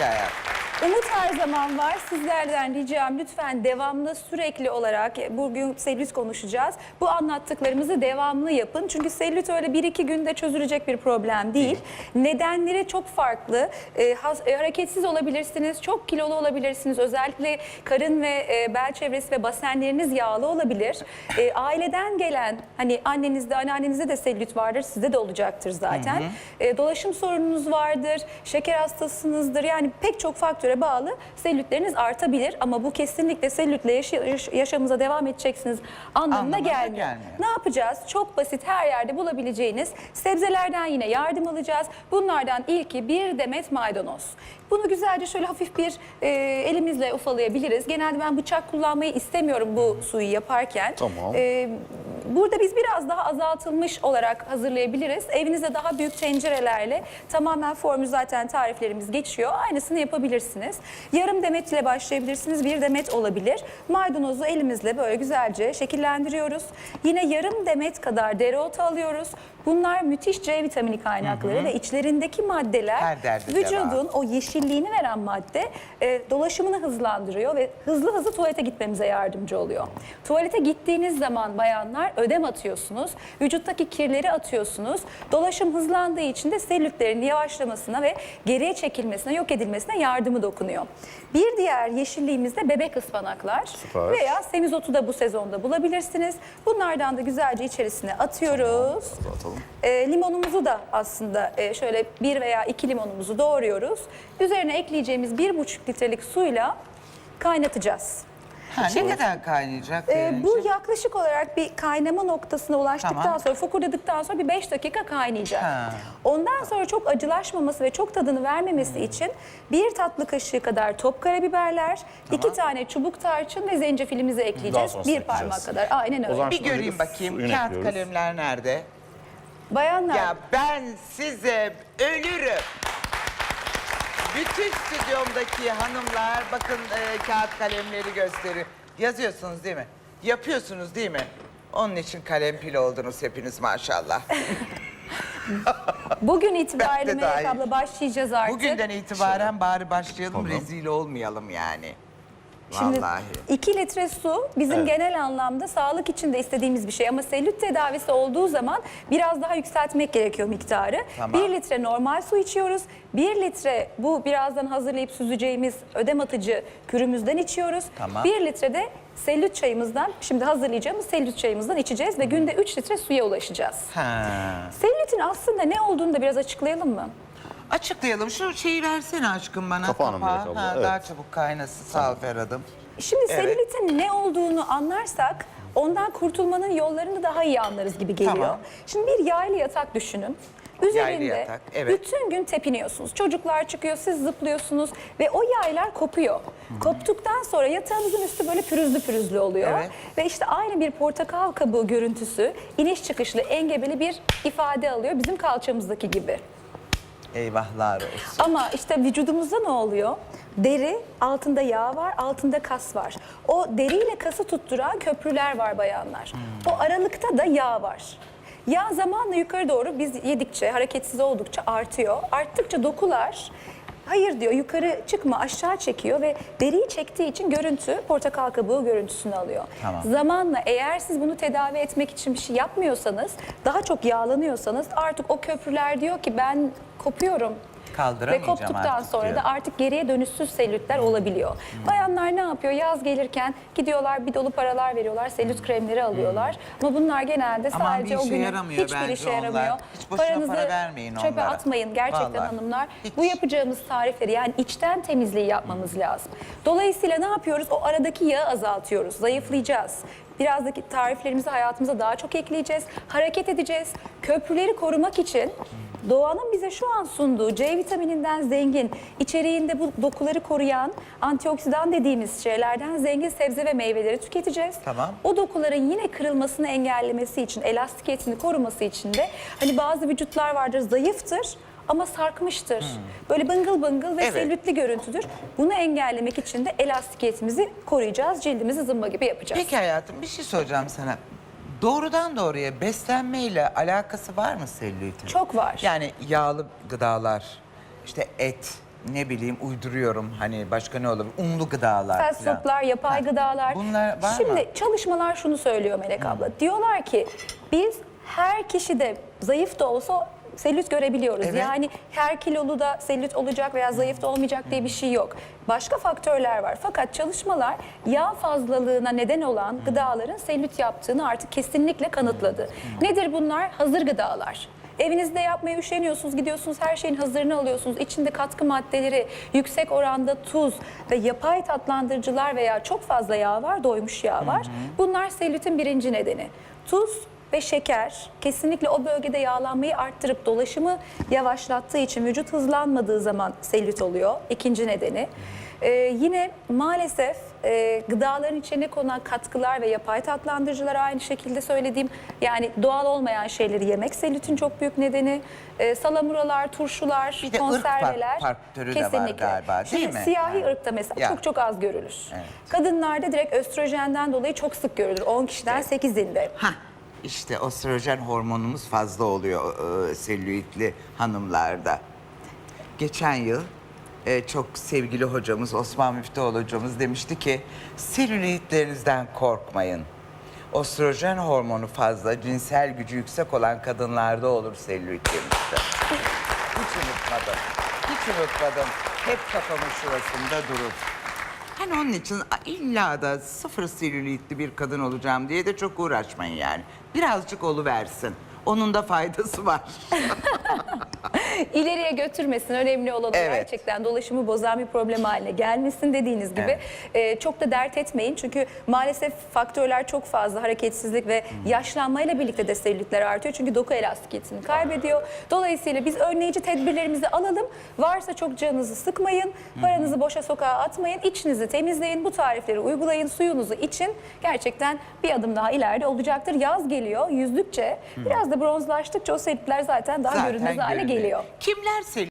Peki hayatım. Umut her zaman var. Sizlerden ricam lütfen devamlı sürekli olarak e, bugün selülit konuşacağız. Bu anlattıklarımızı devamlı yapın. Çünkü selülit öyle bir iki günde çözülecek bir problem değil. Nedenleri çok farklı. E, has- e, hareketsiz olabilirsiniz, çok kilolu olabilirsiniz. Özellikle karın ve e, bel çevresi ve basenleriniz yağlı olabilir. E, aileden gelen hani annenizde, anneannenizde de selülit vardır, sizde de olacaktır zaten. E, dolaşım sorununuz vardır, şeker hastasınızdır. Yani pek çok faktöre bağlı selülitleriniz artabilir ama bu kesinlikle selülitle yaş- yaşamınıza devam edeceksiniz anlamına Anlamına gelmiyor. gelmiyor. Ne yapacağız? Çok basit her yerde bulabileceğiniz sebzelerden yine yardım alacağız. Bunlardan ilki bir demet maydanoz. Bunu güzelce şöyle hafif bir e, elimizle ufalayabiliriz. Genelde ben bıçak kullanmayı istemiyorum bu suyu yaparken. Tamam. E, burada biz biraz daha azaltılmış olarak hazırlayabiliriz. Evinizde daha büyük tencerelerle tamamen formü zaten tariflerimiz geçiyor. Aynısını yapabilirsiniz. Yarım demet ile başlayabilirsiniz. Bir demet olabilir. Maydanozu elimizle böyle güzelce şekillendiriyoruz. Yine yarım demet kadar dereotu alıyoruz. Bunlar müthiş C vitamini kaynakları ve içlerindeki maddeler vücudun o yeşilliğini veren madde e, dolaşımını hızlandırıyor ve hızlı hızlı tuvalete gitmemize yardımcı oluyor. Tuvalete gittiğiniz zaman bayanlar ödem atıyorsunuz, vücuttaki kirleri atıyorsunuz. Dolaşım hızlandığı için de selülitlerin yavaşlamasına ve geriye çekilmesine, yok edilmesine yardımı dokunuyor. Bir diğer yeşilliğimiz de bebek ıspanaklar Süper. veya semizotu da bu sezonda bulabilirsiniz. Bunlardan da güzelce içerisine atıyoruz. Atalım. E, limonumuzu da aslında e, şöyle bir veya iki limonumuzu doğruyoruz. Üzerine ekleyeceğimiz bir buçuk litrelik suyla kaynatacağız. Ha, ne kadar kaynayacak? E, Perincim? bu yaklaşık olarak bir kaynama noktasına ulaştıktan Tamam. sonra fokurdadıktan sonra bir 5 dakika kaynayacak. Ha. Ondan sonra çok acılaşmaması ve çok tadını vermemesi Hmm. için bir tatlı kaşığı kadar top karabiberler, iki tane çubuk tarçın ve zencefilimizi ekleyeceğiz. Bir parmak kadar. Aynen öyle. Bir göreyim bakayım. Kağıt ekliyoruz. kalemler nerede? Bayanlar Ya ben size ölürüm. Bütün stüdyomdaki hanımlar bakın e, kağıt kalemleri gösterir. Yazıyorsunuz değil mi? Yapıyorsunuz değil mi? Onun için kalem pil oldunuz hepiniz maşallah. bugün Ben itibariyle de Melek dahil. abla başlayacağız artık. Bugünden itibaren bari başlayalım Tamam. rezil olmayalım yani. Şimdi Vallahi. 2 litre su bizim Evet. genel anlamda sağlık için de istediğimiz bir şey ama selülit tedavisi olduğu zaman biraz daha yükseltmek gerekiyor miktarı. Tamam. 1 litre normal su içiyoruz. 1 litre bu birazdan hazırlayıp süzeceğimiz ödem atıcı kürümüzden içiyoruz. Tamam. 1 litre de selülit çayımızdan şimdi hazırlayacağımız selülit çayımızdan içeceğiz ve günde 3 litre suya ulaşacağız. Ha. Selülitin aslında ne olduğunu da biraz açıklayalım mı? Açıklayalım. Şu şeyi versene aşkım bana. Kapağını kapağı. Melek abla, Ha, evet. Daha çabuk kaynasın. Sağ ol Ferhat'ım. Şimdi Evet. selülitin ne olduğunu anlarsak ondan kurtulmanın yollarını daha iyi anlarız gibi geliyor. Tamam. Şimdi bir yaylı yatak düşünün. Üzerinde yatak, evet. bütün gün tepiniyorsunuz. Çocuklar çıkıyor, siz zıplıyorsunuz ve o yaylar kopuyor. Koptuktan sonra yatağınızın üstü böyle pürüzlü pürüzlü oluyor. Evet. Ve işte aynı bir portakal kabuğu görüntüsü, iniş çıkışlı, engebeli bir ifade alıyor bizim kalçamızdaki gibi. Eyvahlar olsun. Ama işte vücudumuzda ne oluyor? Deri, altında yağ var, altında kas var. O deriyle kası tutturan köprüler var bayanlar. O aralıkta da yağ var. Yağ zamanla yukarı doğru biz yedikçe, hareketsiz oldukça artıyor. Arttıkça dokular hayır diyor yukarı çıkma aşağı çekiyor ve deriyi çektiği için görüntü portakal kabuğu görüntüsünü alıyor. Tamam. Zamanla eğer siz bunu tedavi etmek için bir şey yapmıyorsanız, daha çok yağlanıyorsanız artık o köprüler diyor ki ben kopuyorum. Ve Kaldıramayacağım koptuktan artık sonra diyor. da artık geriye dönüşsüz selülitler olabiliyor. Bayanlar ne yapıyor? Yaz gelirken gidiyorlar bir dolu paralar veriyorlar, selülit kremleri alıyorlar. Ama bunlar genelde Aman sadece bir o günün yaramıyor hiçbir bence işe onlar. yaramıyor. Hiç boşuna para vermeyin çöpe onlara. atmayın gerçekten Vallahi. hanımlar. Hiç. Bu yapacağımız tarifleri yani içten temizliği yapmamız lazım. Dolayısıyla ne yapıyoruz? O aradaki yağı azaltıyoruz, zayıflayacağız. Birazdaki tariflerimizi hayatımıza daha çok ekleyeceğiz. Hareket edeceğiz. Köprüleri korumak için Doğanın bize şu an sunduğu C vitamininden zengin, içeriğinde bu dokuları koruyan antioksidan dediğimiz şeylerden zengin sebze ve meyveleri tüketeceğiz. Tamam. O dokuların yine kırılmasını engellemesi için, elastikiyetini koruması için de hani bazı vücutlar vardır zayıftır ama sarkmıştır. Böyle bıngıl bıngıl ve Evet. selülitli görüntüdür. Bunu engellemek için de elastikiyetimizi koruyacağız. Cildimizi zımba gibi yapacağız. Peki hayatım bir şey soracağım sana. Doğrudan doğruya beslenmeyle alakası var mı selülitin? Çok var. Yani yağlı gıdalar, işte et, ne bileyim uyduruyorum hani başka ne olabilir? Unlu gıdalar Fast falan. foodlar, yapay Ha, gıdalar. Bunlar var Şimdi mı? çalışmalar şunu söylüyor Melek abla. Diyorlar ki biz her kişide zayıf da olsa selülit görebiliyoruz. Evet. Yani her kilolu da selülit olacak veya zayıf da olmayacak diye bir şey yok. Başka faktörler var. Fakat çalışmalar yağ fazlalığına neden olan gıdaların selülit yaptığını artık kesinlikle kanıtladı. Nedir bunlar? Hazır gıdalar. Evinizde yapmaya üşeniyorsunuz, gidiyorsunuz her şeyin hazırını alıyorsunuz. İçinde katkı maddeleri, yüksek oranda tuz ve yapay tatlandırıcılar veya çok fazla yağ var, doymuş yağ var. Bunlar selülitin birinci nedeni. Tuz ve şeker kesinlikle o bölgede yağlanmayı arttırıp dolaşımı yavaşlattığı için vücut hızlanmadığı zaman selülit oluyor. İkinci nedeni. Ee, yine maalesef e, gıdaların içine konan katkılar ve yapay tatlandırıcılar aynı şekilde söylediğim yani doğal olmayan şeyleri yemek selülitin çok büyük nedeni. Ee, salamuralar, turşular, Bir de konserveler. faktörü de var galiba, değil Şimdi mi? Siyahi Yani. ırkta mesela Ya. çok çok az görülür. Evet. Kadınlarda direkt östrojenden dolayı çok sık görülür. 10 kişiden 8'inde. Hah, işte östrojen hormonumuz fazla oluyor e, selülitli hanımlarda. Geçen yıl e, çok sevgili hocamız Osman Müftüoğlu hocamız demişti ki selülitlerinizden korkmayın. Östrojen hormonu fazla, cinsel gücü yüksek olan kadınlarda olur selülit demişti. Hiç unutmadım. Hiç unutmadım. Hep kafamın şurasında durur. Hani onun için illa da sıfır selülitli bir kadın olacağım diye de çok uğraşmayın yani. Birazcık oluversin. Onun da faydası var. İleriye götürmesin önemli olan Evet. gerçekten dolaşımı bozan bir problem haline gelmesin dediğiniz gibi. Ee, çok da dert etmeyin çünkü maalesef faktörler çok fazla hareketsizlik ve yaşlanmayla birlikte de selülitler artıyor. Çünkü doku elastikiyetini kaybediyor. Dolayısıyla biz önleyici tedbirlerimizi alalım. Varsa çok canınızı sıkmayın. Paranızı boşa sokağa atmayın. içinizi temizleyin. Bu tarifleri uygulayın. Suyunuzu için gerçekten bir adım daha ileride olacaktır. Yaz geliyor. Yüzdükçe biraz da bronzlaştıkça o selülitler zaten daha görünmez hale geliyor. Kimler selülit